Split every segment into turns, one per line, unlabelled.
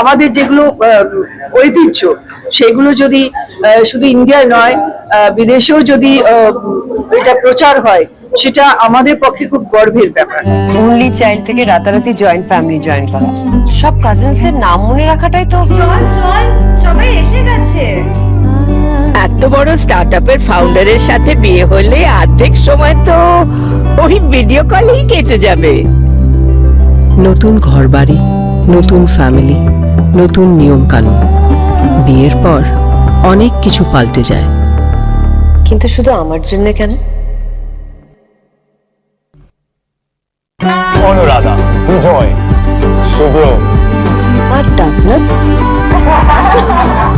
আমাদের যেগুলো আহ, ঐতিহ্য সেগুলো যদি আহ, শুধু ইন্ডিয়ায় নয় বিদেশেও যদি এটা প্রচার হয় সেটা আমাদের পক্ষে খুব গর্বের ব্যাপার।
অনলি চাইল্ড থেকে রাতারাতি জয়েন্ট ফ্যামিলি জয়েন করা সব কাজিনসদের নাম মনে রাখাটাই তো
চল চল সবাই এসে গেছে।
এত বড় স্টার্টআপের ফাউন্ডারের সাথে বিয়ে হলে অর্ধেক সময় তো ওই ভিডিও কলেই কেটে যাবে।
নতুন ঘরবাড়ি নতুন ফ্যামিলি নতুন নিয়ম কানুন বিয়ের পর অনেক কিছু পাল্টে যায়।
কিন্তু শুধু আমার জন্য কেন?
অনুরাধা বিজয় শুভ্র
আর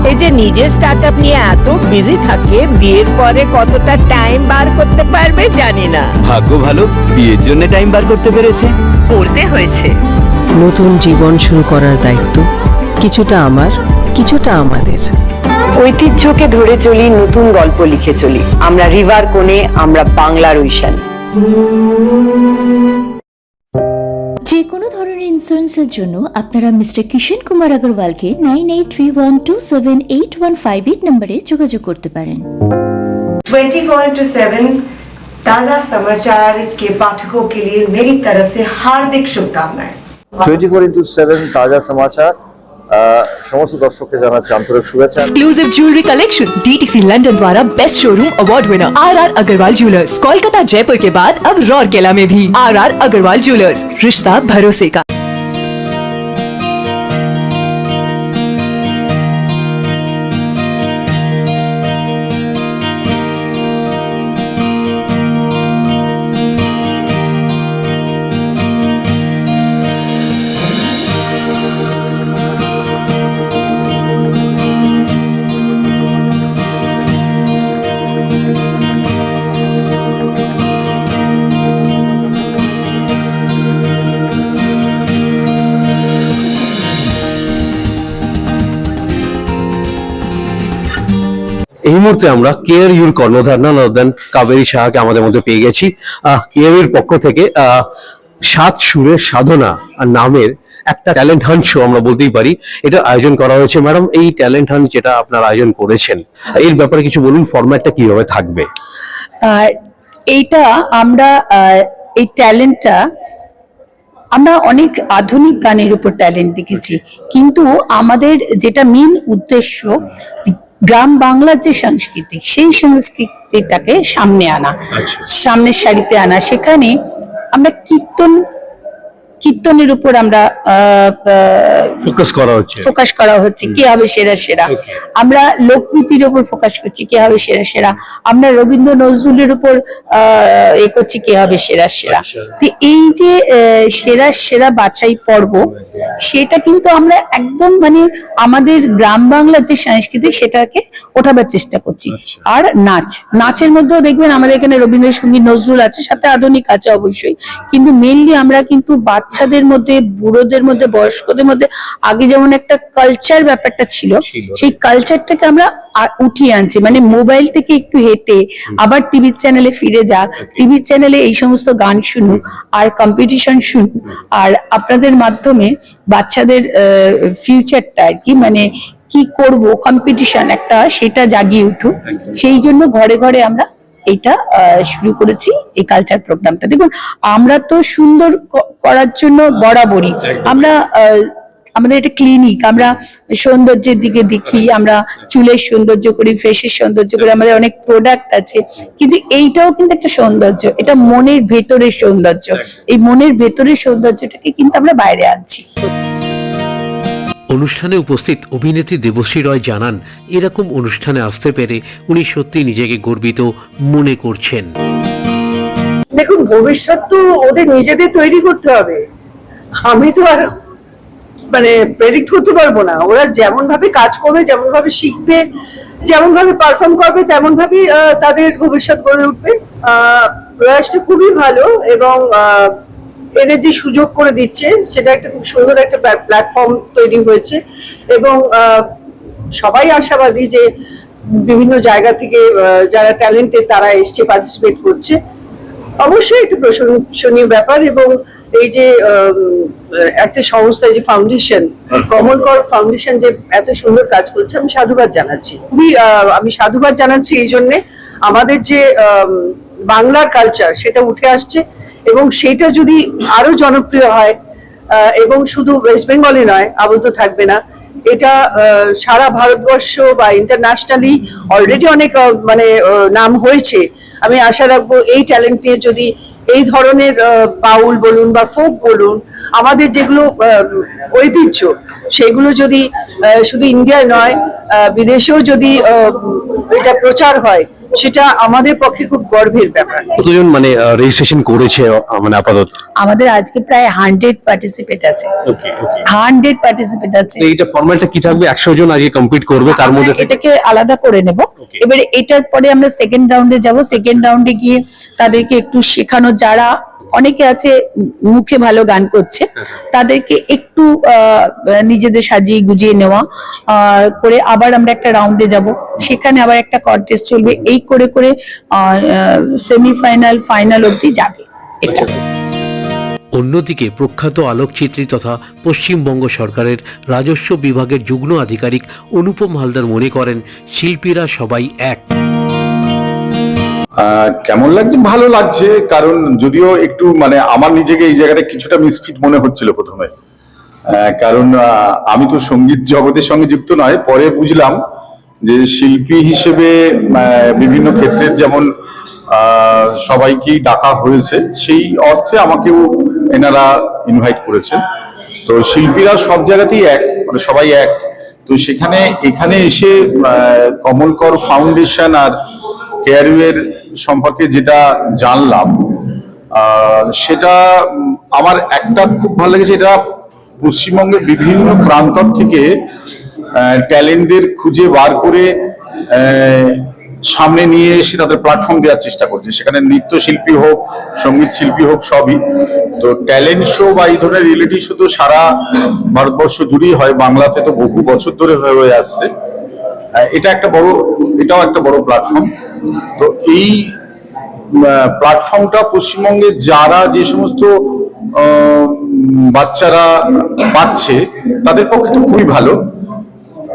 এই যে নিজের স্টার্টআপ নিয়ে এত বিজি থাকে বিয়ের পরে কতটা টাইম বার করতে পারবে জানি না।
ভাগ্য ভালো বিয়ের জন্য টাইম বার করতে পেরেছে।
করতে হয়েছে।
নতুন জীবন শুরু করার দায়িত্ব। কিছুটা আমার কিছুটা আমাদের
ঐতিহ্যকে ধরে চলি নতুন গল্প লিখে চলি আমরা রিভার কোণে আমরা বাংলার ঐশান
যে কোনো ধরনের ইন্স্যুরেন্সের জন্য আপনারা mister Kishan Kumar আগরওয়ালকে nine eight three one two seven eight one five eight নম্বরে যোগাযোগ করতে পারেন
24 इंटू सेवन ताज़ा समाचार के पाठकों के लिए मेरी तरफ से हार्दिक शुभकामनाएं
টোয়েন্টি ফোর ইন্টু সেভেন তাজা সমাচার समस्त दर्शक के जाना आंतरिक शुभेच्छा
exclusive jewellery collection DTC London द्वारा best showroom award winner R R Agarwal jewellers Kolkata Jaipur के बाद अब रौरकेला में भी। आर आर अग्रवाल ज्वेलर्स रिश्ता भरोसे का।
এই মুহূর্তে আমরা কেয়ার ইউর কর্ণধার, না দেন কাবেরী সাহাকে আমাদের মধ্যে পেয়ে গেছি। কেয়ার ইউর পক্ষ থেকে সাত সুরের সাধনা নামের একটা ট্যালেন্ট হান্ট শো আমরা বলতেই পারি। এটা আয়োজন করা হয়েছে। ম্যাডাম, এই ট্যালেন্ট হান্ট যেটা আপনারা আয়োজন করেছেন, এর ব্যাপারে কিছু বলুন ফরম্যাটটা কীভাবে থাকবে?
এইটা আমরা এই ট্যালেন্টটা আমরা অনেক আধুনিক গানের উপর ট্যালেন্ট দেখেছি। কিন্তু আমাদের যেটা মেন উদ্দেশ্য গ্রাম বাংলার যে সংস্কৃতি সেই সংস্কৃতিটাকে সামনে আনা সামনের সারিতে আনা। সেখানে আমরা কীর্তন কীর্তনের উপর আমরা
ফোকাস করা হচ্ছে।
ফোকাস করা হচ্ছে। কে হবে সেরা সেরা? আমরা লোকনীতির উপর ফোকাস করছি কে হবে সেরা সেরা? আমরা রবীন্দ্র নজরুলের উপর এ করছি কে হবে সেরা সেরা? তো এই যে সেরা সেরা বাছাই পর্ব সেটা কিন্তু আমরা একদম মানে আমাদের গ্রাম বাংলার যে সংস্কৃতি সেটাকে ওঠাবার চেষ্টা করছি। আর নাচ নাচের মধ্যেও দেখবেন আমাদের এখানে রবীন্দ্রসঙ্গীত নজরুল আছে সাথে আধুনিক আছে অবশ্যই। কিন্তু মেনলি আমরা কিন্তু বাচ্চাদের মধ্যে বুড়োদের মধ্যে বয়স্কদের মধ্যে আগে যেমন একটা কালচার ব্যাপারটা ছিল সেই কালচারটাকে আমরা উঠিয়ে আনছি। মানে মোবাইল থেকে একটু হেঁটে আবার টিভির চ্যানেলে ফিরে যাক টিভির চ্যানেলে এই সমস্ত গান শুনুক আর কম্পিটিশন শুনুক আর আপনাদের মাধ্যমে বাচ্চাদের ফিউচারটা আর কি মানে কি করব কম্পিটিশন একটা সেটা জাগিয়ে উঠুক। সেই জন্য ঘরে ঘরে আমরা আহ, শুরু করেছি এই কালচার প্রোগ্রামটা দেখুন আমরা তো সুন্দর করার জন্য বরাবরই। আমরা আমাদের এটা ক্লিনিক আমরা সৌন্দর্যের দিকে দেখি আমরা চুলের সৌন্দর্য করি ফেসের সৌন্দর্য করি আমাদের অনেক প্রোডাক্ট আছে। কিন্তু এইটাও কিন্তু একটা সৌন্দর্য এটা মনের ভেতরের সৌন্দর্য। এই মনের ভেতরের সৌন্দর্যটাকে কিন্তু আমরা বাইরে আনছি।
অনুষ্ঠানে উপস্থিত অভিনেত্রী দেবশ্রী রয় জানান এরকম অনুষ্ঠানে আসতে পেরে উনি সত্যি নিজেকে গর্বিত মনে করছেন।
দেখুন ভবিষ্যৎ তো ওদের নিজেদের তৈরি করতে হবে। আমি তো আর মানে প্রেডিক্ট করতে পারব না। ওরা যেমন ভাবে কাজ করবে যেমন ভাবে শিখবে যেমন ভাবে পারফর্ম করবে তেমন আহ, তাদের ভবিষ্যৎ গড়ে উঠবে। আহ, খুবই ভালো এবং এদের যে সুযোগ করে দিচ্ছে, সেটা একটা খুব সুন্দর একটা প্ল্যাটফর্ম তৈরি হয়েছে এবং সবাই আশাবাদী যে বিভিন্ন জায়গা থেকে যারা ট্যালেন্টেড তারা এসছে পার্টিসিপেট করছে। অবশ্যই একটু প্রশংসনীয় ব্যাপার এবং
এই যে একটা সংস্থা যে ফাউন্ডেশন কমল কর ফাউন্ডেশন যে এত সুন্দর কাজ করছে, আমি সাধুবাদ জানাচ্ছি। খুবই আমি সাধুবাদ জানাচ্ছি এই জন্যে আমাদের যে বাংলার কালচার সেটা উঠে আসছে। এবং সেটা যদি আরও জনপ্রিয় হয় এবং শুধু ওয়েস্ট বেঙ্গলে নয়, আবদ্ধ থাকবে না, এটা সারা ভারতবর্ষ বা ইন্টারন্যাশনালি অলরেডি অনেক মানে নাম হয়েছে। আমি আশা রাখব এই ট্যালেন্ট নিয়ে যদি এই ধরনের বাউল বলুন বা ফোক বলুন, আমাদের যেগুলো ঐতিহ্য, সেগুলো যদি শুধু ইন্ডিয়ায় নয় বিদেশেও যদি এটা প্রচার হয় সেটা আমাদের পক্ষে খুব গর্বের ব্যাপার।
কতজন মানে রেজিস্ট্রেশন করেছে মানে আপাতত?
আমাদের আজকে প্রায় হান্ড্রেড পার্টিসিপেট আছে। হান্ড্রেড পার্টিসিপেট আছে।
এইটা ফরম্যাটটা কি থাকবে? একশো জন আগে কমপ্লিট করবে তার মধ্যে
এটাকে আলাদা করে নেব। এবারে এটার পরে আমরা সেকেন্ড রাউন্ডে যাব। সেকেন্ড রাউন্ডে গিয়ে তাদেরকে একটু শেখানো যারা অনেকে আছে মুখে ভালো গান করছে, তাদেরকে একটু নিজেদের সাজিয়ে গুজিয়ে নেওয়া করে আবার আমরা একটা রাউন্ডে যাব। সেখানে আবার একটা কন্টেস্ট চলবে। এই করে করে সেমিফাইনাল ফাইনাল অবধি যাবে এটা।
অন্যদিকে প্রখ্যাত আলোকচিত্রী তথা পশ্চিমবঙ্গ সরকারের রাজস্ব বিভাগের যুগ্ম আধিকারিক অনুপম হালদার মনে করেন, শিল্পীরা সবাই এক।
কেমন লাগছে? ভালো লাগছে, কারণ যদিও একটু মানে আমার নিজেকে এই জায়গাটা কিছুটা মিসফিট মনে হচ্ছিল প্রথমে। কারণ আমি তো সংগীত জগতের সঙ্গে যুক্ত নয়, পরে বুঝলাম যে শিল্পী হিসেবে বিভিন্ন ক্ষেত্রের যেমন সবাইকেই ডাকা হয়েছে, সেই অর্থে আমাকেও এনারা ইনভাইট করেছেন। তো শিল্পীরা সব জায়গাতেই এক মানে সবাই এক। তো সেখানে, এখানে এসে কমলকর ফাউন্ডেশন আর কেয়ারওয়ের সম্পর্কে যেটা জানলাম সেটা আমার একটা খুব ভালো লেগেছে, এটা পশ্চিমবঙ্গের বিভিন্ন প্রান্তর থেকে ট্যালেন্টদের খুঁজে বার করে সামনে নিয়ে এসে তাদের প্ল্যাটফর্ম দেওয়ার চেষ্টা করছে। সেখানে নৃত্যশিল্পী হোক, সংগীত শিল্পী হোক, সবই। তো ট্যালেন্ট শো বা এই ধরনের রিয়েলিটি শো তো সারা ভারতবর্ষ জুড়েই হয়, বাংলাতে তো বহু বছর ধরে হয়ে হয়ে আসছে এটা একটা বড়, এটাও একটা বড় প্ল্যাটফর্ম তো এই প্ল্যাটফর্মটা পশ্চিমবঙ্গে যারা যে সমস্ত বাচ্চারা পাচ্ছে, তাদের পক্ষে তো খুবই ভালো।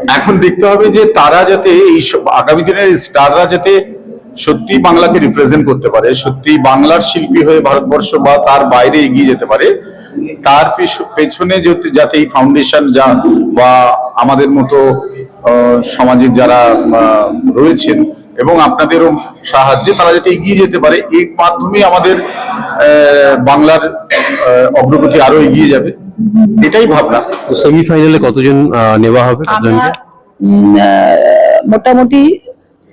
এখন দেখতে হবে যে তারা যাতে এই আগামী দিনের স্টাররা যাতে সত্যি বাংলাকে রিপ্রেজেন্ট করতে পারে, সত্যি বাংলার শিল্পী হয়ে ভারতবর্ষ বা তার বাইরে এগিয়ে যেতে পারে, তার পেছ- পেছনে যাতে এই ফাউন্ডেশন যা, বা আমাদের মতো সমাজের যারা রয়েছেন এবং আপনাদেরও সাহায্যে তারা যাতে এগিয়ে যেতে পারে এর মাধ্যমে আমাদের আহ, বাংলার অগ্রগতি আরও এগিয়ে যাবে। এটাই ভাবনা।
সেমিফাইনালে কতজন আহ, নেওয়া হবে
মোটামুটি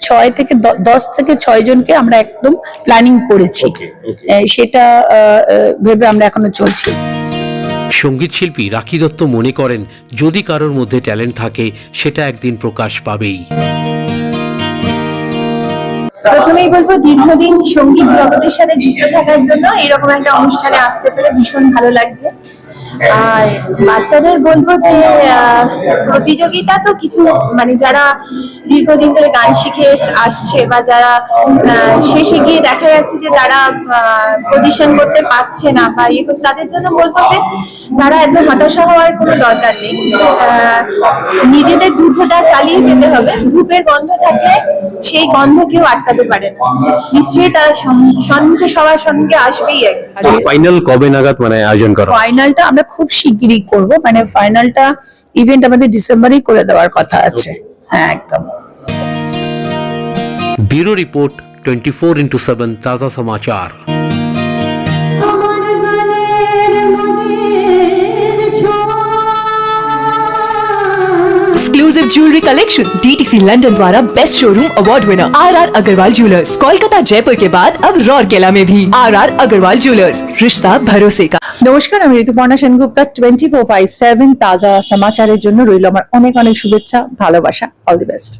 ছয় থেকে দশ থেকে ছয় জনকে আমরা একদম প্ল্যানিং করেছি। সেটা ভেবে আমরা এখনও চলছি।
সংগীত শিল্পী রাখি দত্ত মনে করেন যদি কারোর মধ্যে ট্যালেন্ট থাকে সেটা একদিন প্রকাশ পাবেই।
প্রথমেই বলব, দীর্ঘদিন সংগীত জগতের সাথে যুক্ত থাকার জন্য এরকম একটা অনুষ্ঠানে আসতে পেরে ভীষণ ভালো লাগছে। আর বাচ্চাদের বলব যে প্রতিযোগিতা তো কিছু মানে যারা দীর্ঘদিন ধরে গান শিখে আসছে বা যারা শেষে গিয়ে দেখা যাচ্ছে যে তারা পজিশন করতে পারছে না বা ইয়ে তাদের জন্য বলব যে তারা এত হতাশা হওয়ার কোনো দরকার নেই। আহ, নিজেদের যুদ্ধটা চালিয়ে যেতে হবে। ধূপের গন্ধ থাকলে সেই গন্ধ কেউ আটকাতে পারে না। নিশ্চয়ই তারা সম- সম্মুখে সবার সম্মুখে আসবেই এক।
ফাইনাল কবে নাগাদ মানে আয়োজন করা?
ফাইনালটা আমরা খুব শিগগিরই করব। মানে ফাইনালটা ইভেন্ট আমাদের ডিসেম্বরেই করে দেওয়ার কথা আছে। হ্যাঁ একদম।
Bureau report twenty four into seven তাজা সমাচার
exclusive jewellery collection DTC London द्वारा best showroom award winner R R Agarwal jewellers Kolkata Jaipur के बाद अब रौरकेला में भी आर आर अग्रवाल ज्वेलर्स रिश्ता भरोसे का
নমস্কার আমি Rituparna Sengupta twenty four by seven তাজা সমাচারের জন্য রইল আমার অনেক অনেক শুভেচ্ছা ভালোবাসা অল দি বেস্ট